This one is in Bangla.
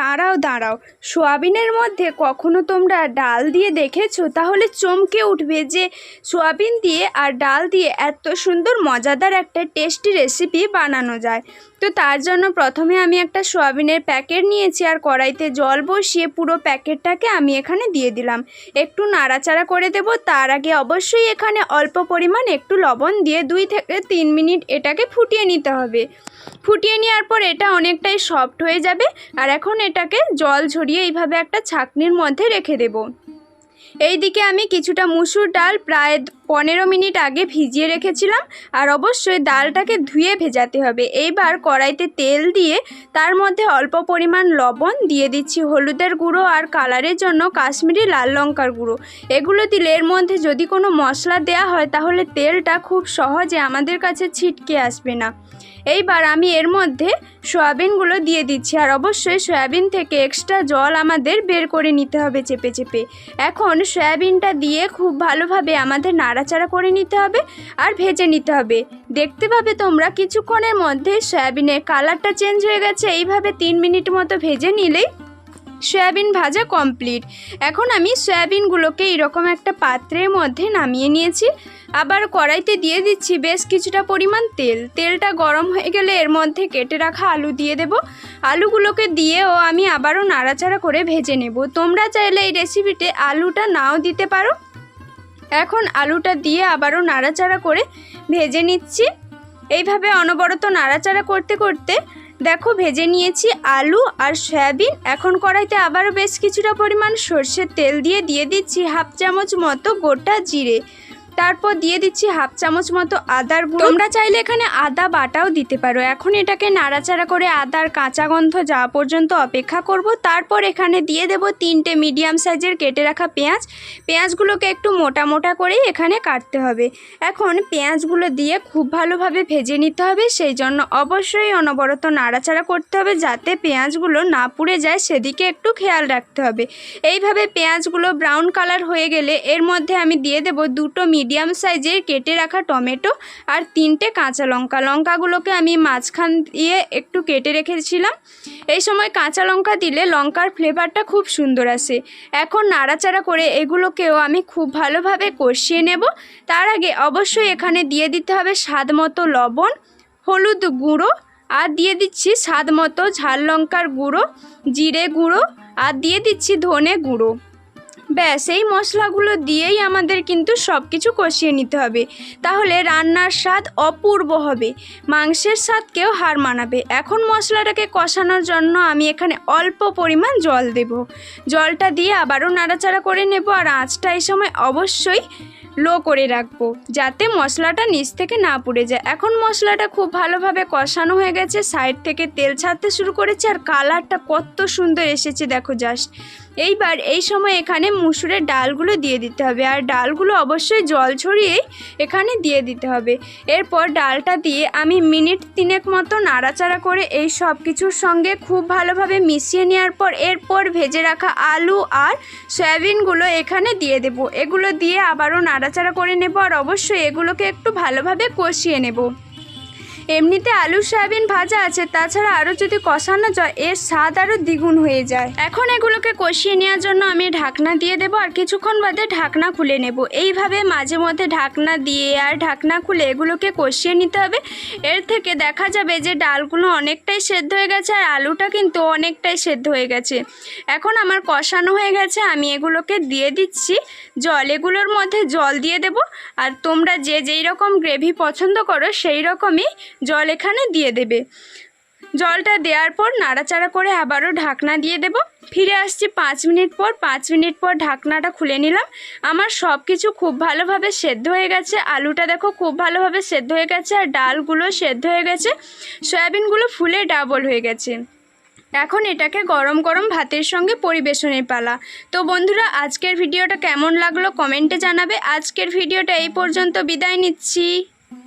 দাঁড়াও দাঁড়াও। সোয়াবিনের মধ্যে কখনো তোমরা ডাল দিয়ে দেখেছ? তাহলে চমকে উঠবে যে সোয়াবিন দিয়ে আর ডাল দিয়ে এত সুন্দর, মজাদার একটা টেস্টি রেসিপি বানানো যায়। তো তার জন্য প্রথমে আমি একটা সোয়াবিনের প্যাকেট নিয়েছি আর কড়াইতে জল বসিয়ে পুরো প্যাকেটটাকে আমি এখানে দিয়ে দিলাম। একটু নাড়াচাড়া করে দেব, তার আগে অবশ্যই এখানে অল্প পরিমাণ একটু লবণ দিয়ে দুই থেকে তিন মিনিট এটাকে ফুটিয়ে নিতে হবে। ফুটিয়ে নেওয়ার পর এটা অনেকটাই সফট হয়ে যাবে আর এখন এটাকে জল ঝরিয়ে এইভাবে একটা ছাকনির মধ্যে রেখে দেব। এইদিকে আমি কিছুটা মুসুর ডাল প্রায় পনেরো মিনিট আগে ভিজিয়ে রেখেছিলাম আর অবশ্যই ডালটাকে ধুয়ে ভেজাতে হবে। এইবার কড়াইতে তেল দিয়ে তার মধ্যে অল্প পরিমাণ লবণ দিয়ে দিচ্ছি হলুদের গুঁড়ো আর কালারের জন্য কাশ্মীরি লাল লঙ্কার গুঁড়ো। এগুলো দিলে এর মধ্যে যদি কোনো মশলা দেয়া হয় তাহলে তেলটা খুব সহজে আমাদের কাছে ছিটকে আসবে না। এইবার আমি এর মধ্যে সয়াবিনগুলো দিয়ে দিচ্ছি আর অবশ্যই সয়াবিন থেকে এক্সট্রা জল আমাদের বের করে নিতে হবে চেপে চেপে। এখন সয়াবিনটা দিয়ে খুব ভালোভাবে আমাদের নাড়াচাড়া করে নিতে হবে আর ভেজে নিতে হবে। দেখতে পাবে তোমরা কিছুক্ষণের মধ্যে সয়াবিনের কালারটা চেঞ্জ হয়ে গেছে। এইভাবে তিন মিনিট মতো ভেজে নিলেই সয়াবিন ভাজা কমপ্লিট। এখন আমি সয়াবিনগুলোকে এরকম একটা পাত্রের মধ্যে নামিয়ে নিয়েছি। আবার কড়াইতে দিয়ে দিচ্ছি বেশ কিছুটা পরিমাণ তেল। তেলটা গরম হয়ে গেলে এর মধ্যে কেটে রাখা আলু দিয়ে দেব। আলুগুলোকে দিয়েও আমি আবারও নাড়াচাড়া করে ভেজে নেব। তোমরা চাইলে এই রেসিপিতে আলুটা নাও দিতে পারো। এখন আলুটা দিয়ে আবারও নাড়াচাড়া করে ভেজে নিচ্ছি। এইভাবে অনবরত নাড়াচাড়া করতে করতে দেখো ভেজে নিয়েছি আলু আর সয়াবিন। এখন কড়াইতে আবারও বেশ কিছুটা পরিমাণ সর্ষের তেল দিয়ে দিয়ে দিচ্ছি হাফ চামচ মতো গোটা জিরে। তারপর দিয়ে দিচ্ছি হাফ চামচ মতো আদার গুঁড়ো। তোমরা চাইলে এখানে আদা বাটাও দিতে পারো। এখন এটাকে নাড়াচাড়া করে আদার কাঁচা গন্ধ যাওয়া পর্যন্ত অপেক্ষা করব। তারপর এখানে দিয়ে দেব তিনটে মিডিয়াম সাইজের কেটে রাখা পেঁয়াজ। পেঁয়াজগুলোকে একটু মোটা মোটা করেই এখানে কাটতে হবে। এখন পেঁয়াজগুলো দিয়ে খুব ভালোভাবে ভেজে নিতে হবে। সেই জন্য অবশ্যই অনবরত নাড়াচাড়া করতে হবে যাতে পেঁয়াজগুলো না পুড়ে যায়। সেদিকে একটু খেয়াল রাখতে হবে। এইভাবে পেঁয়াজগুলো ব্রাউন কালার হয়ে গেলে এর মধ্যে আমি দিয়ে দেব দুটো মিডিয়াম সাইজের কেটে রাখা টমেটো আর তিনটে কাঁচা লঙ্কা। লঙ্কাগুলোকে আমি মাঝখান দিয়ে একটু কেটে রেখেছিলাম। এই সময় কাঁচা লঙ্কা দিলে লঙ্কার ফ্লেভারটা খুব সুন্দর আসে। এখন নাড়াচাড়া করে এগুলোকেও আমি খুব ভালোভাবে কষিয়ে নেব। তার আগে অবশ্যই এখানে দিয়ে দিতে হবে স্বাদ মতো লবণ, হলুদ গুঁড়ো আর দিয়ে দিচ্ছি স্বাদ মতো ঝাল লঙ্কার গুঁড়ো, জিরে গুঁড়ো আর দিয়ে দিচ্ছি ধনে গুঁড়ো। ব্যাস, এই মশলাগুলো দিয়েই আমাদের কিন্তু সব কিছু কষিয়ে নিতে হবে। তাহলে রান্নার স্বাদ অপূর্ব হবে। মাংসের স্বাদকেও হার মানাবে। এখন মশলাটাকে কষানোর জন্য আমি এখানে অল্প পরিমাণ জল দেব। জলটা দিয়ে আবারও নাড়াচাড়া করে নেব আর আঁচটা এই সময় অবশ্যই লো করে রাখব, যাতে মশলাটা নিচ থেকে না পুড়ে যায়। এখন মশলাটা খুব ভালোভাবে কষানো হয়ে গেছে, সাইড থেকে তেল ছাড়তে শুরু করেছে আর কালারটা কত সুন্দর এসেছে দেখো জাস্ট এইবার এই সময় এখানে মুসুরের ডালগুলো দিয়ে দিতে হবে আর ডালগুলো অবশ্যই জল ছড়িয়েই এখানে দিয়ে দিতে হবে। এরপর ডালটা দিয়ে আমি মিনিট তিনেক মতো নাড়াচাড়া করে এই সব কিছুর সঙ্গে খুব ভালোভাবে মিশিয়ে নেওয়ার পর এরপর ভেজে রাখা আলু আর সয়াবিনগুলো এখানে দিয়ে দেব। এগুলো দিয়ে আবারও নাড়াচাড়া করে নেব আর অবশ্যই এগুলোকে একটু ভালোভাবে কষিয়ে নেব। এমনিতে আলু, সয়াবিন ভাজা আছে, তাছাড়া আরও যদি কষানো যায়, এর স্বাদ আরও দ্বিগুণ হয়ে যায়। এখন এগুলোকে কষিয়ে নেওয়ার জন্য আমি ঢাকনা দিয়ে দেবো আর কিছুক্ষণ বাদে ঢাকনা খুলে নেব। এইভাবে মাঝে মধ্যে ঢাকনা দিয়ে আর ঢাকনা খুলে এগুলোকে কষিয়ে নিতে হবে। এর থেকে দেখা যাবে যে ডালগুলো অনেকটাই সেদ্ধ হয়ে গেছে আর আলুটা কিন্তু অনেকটাই সেদ্ধ হয়ে গেছে। এখন আমার কষানো হয়ে গেছে, আমি এগুলোকে দিয়ে দিচ্ছি। জল, এগুলোর মধ্যে জল দিয়ে দেব। আর তোমরা যে যেই রকম গ্রেভি পছন্দ করো, সেই রকমই জল এখানে দিয়ে দেবে। জলটা দেওয়ার পর নাড়াচাড়া করে আবারও ঢাকনা দিয়ে দেব। ফিরে আসছি পাঁচ মিনিট পর, পাঁচ মিনিট পর ঢাকনাটা খুলে নিলাম। আমার সব কিছু খুব ভালোভাবে সেদ্ধ হয়ে গেছে। আলুটা দেখো খুব ভালোভাবে সেদ্ধ হয়ে গেছে আর ডালগুলো সেদ্ধ হয়ে গেছে। সয়াবিনগুলো ফুলে ডাবল হয়ে গেছে। এখন এটাকে গরম গরম ভাতের সঙ্গে পরিবেশনের পালা। তো বন্ধুরা, আজকের ভিডিওটা কেমন লাগল কমেন্টে জানাবে। আজকের ভিডিওটা এই পর্যন্ত। বিদায় নিচ্ছি।